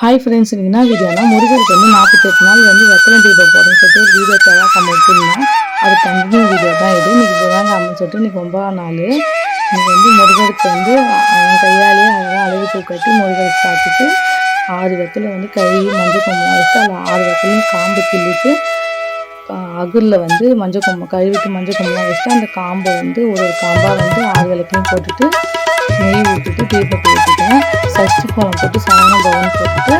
Hi friends என்ன வீடியோனா முருகருக்கு வந்து நாற்பத்தெட்டு நாள் வந்து வெத்தலை தீபம் போடுறேன்னு சொல்லிட்டு ஒரு வீடியோ தேவை நம்ம விட்டுருந்தேன் அது கண்டினியூ வீடியோ தான் இது. இன்றைக்கி புதாங்க அப்படின்னு சொல்லிட்டு இன்றைக்கி ஒன்பதாம் நாள். இன்றைக்கி வந்து முருகருக்கு வந்து என் கையாலேயே அழகாக அழகு பூ கட்டி முருகருக்கு பார்த்துட்டு ஆறு வெத்தலை வந்து கழுவி மஞ்சள் கொம்பெலாம் வச்சுட்டு அதில் ஆறு வெத்தலையும் காம்பு கிள்ளிட்டு அகுரில் வந்து மஞ்சள் கொம்பு கழுவிட்டு மஞ்சள் கொம்பெலாம் வச்சுட்டு அந்த காம்பை வந்து ஒரு ஒரு காம்பாக வந்து ஆறு விளக்கையும் போட்டுட்டு நெய் ஊற்றிட்டு தீபத்தை ஊற்றிட்டேன் சஷ்டி கோலம் போட்டு சரண பவன் போட்டுட்டு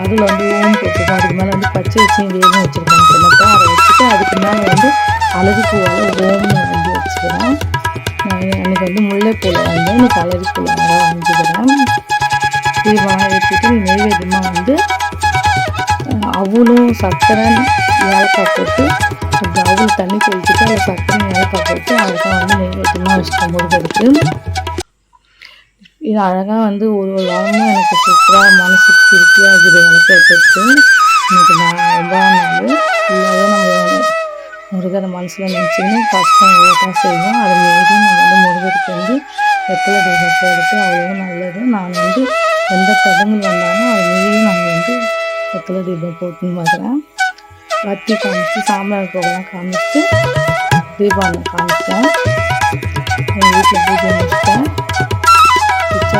அதில் வந்து ஓம் போட்டுருக்கேன் அதுக்கு மேலே வந்து பச்சை வச்சியும் வேகம் வச்சுருக்கேன் கிணத்தை அதை வச்சுட்டு அதுக்கு மேலே வந்து அழகு பூவால் ஓம்னு வந்து வச்சுக்கிறேன் நான் எனக்கு வந்து முல்லைப்பூவில் வந்து எனக்கு அழகு பூவில் வாங்கிக்கிறேன். தீபம் ஏற்றிட்டு நெய்வேத்தியமாக வந்து அவளும் சர்க்கரை ஏலக்காய் போட்டு அவள் தண்ணி தெளிச்சுட்டு அதில் சர்க்கரை ஏலக்காய் போட்டு அதுதான் வந்து நெய்வேத்தியமாக வச்சுட்டேன். முருகருக்கு. இது அழகாக வந்து ஒரு ஒரு வாரமும் எனக்கு சூப்பராக மனசு திருப்தியாக இருக்குது விளக்கேற்றுட்டு இன்னைக்கு நான் ரொம்ப நாள் இல்லாத நம்ம முருகரை மனசில் நினச்சிங்கன்னா கஷ்டம் தான் செய்வோம். அது மீறி நம்ம வந்து முருகருக்கு வந்து வெத்தலை தீபம் எடுத்து அவ்வளோ நல்லது. நான் வந்து எந்த தடங்கள் வந்தாலும் அது மீறி நாங்கள் வந்து வெத்தலை தீபம் போட்டுன்னு பார்க்குறேன் வத்தி காமிச்சு சாம்பார் போகலாம் காமிச்சு தீபாவளி காமிச்சேன். எங்கள் வீட்டில் பூஜை முடிச்சிட்டேன்.